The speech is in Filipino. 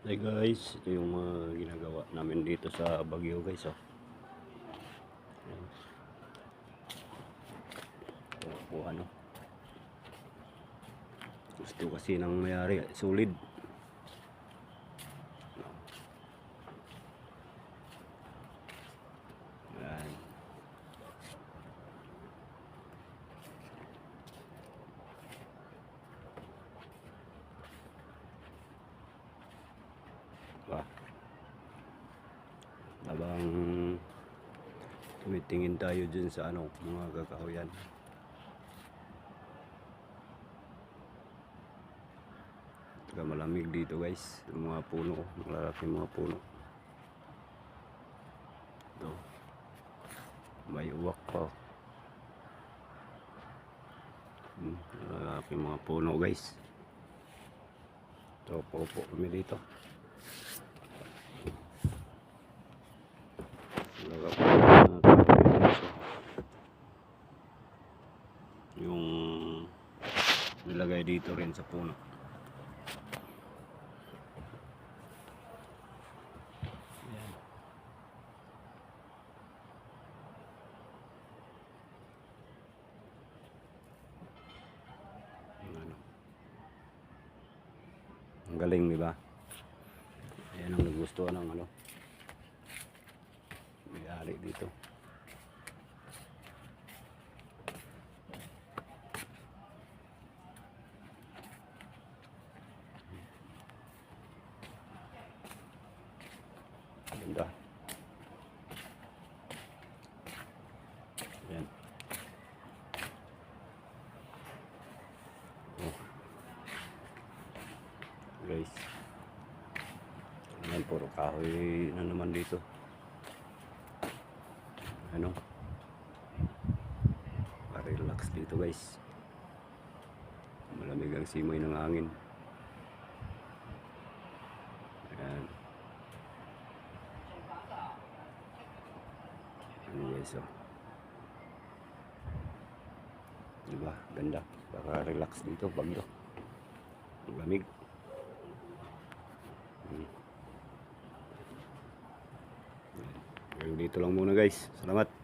Hey guys, ito yung mga ginagawa namin dito sa Baguio guys oh. Po ano. Gusto kasi ng mayari, solid. Ayan. Diba? Habang tumitingin tayo dyan sa ano, mga kakahuyan. Saka malamig dito guys, mga puno, malalaki mga puno. Ito. May uwak pa. Hmm, malalaki mga puno guys. Ito, po po kami dito. Yung nilagay dito rin sa puno. Ayan. Ano. Ang galing, di ba? Ayan ang nagustuhan ng ano. May-ari dito. Ganda. Ayan. Oh. Guys. Ayan, puro kahoy na naman dito. Ano? Pa-relax dito guys. Malamig ang simoy ng hangin. Ayan. Ano guys oh. Diba? Ganda. Para-relax dito pag do. Lamig. Hmm. Ayan. Hanggang dito lang muna guys. Salamat.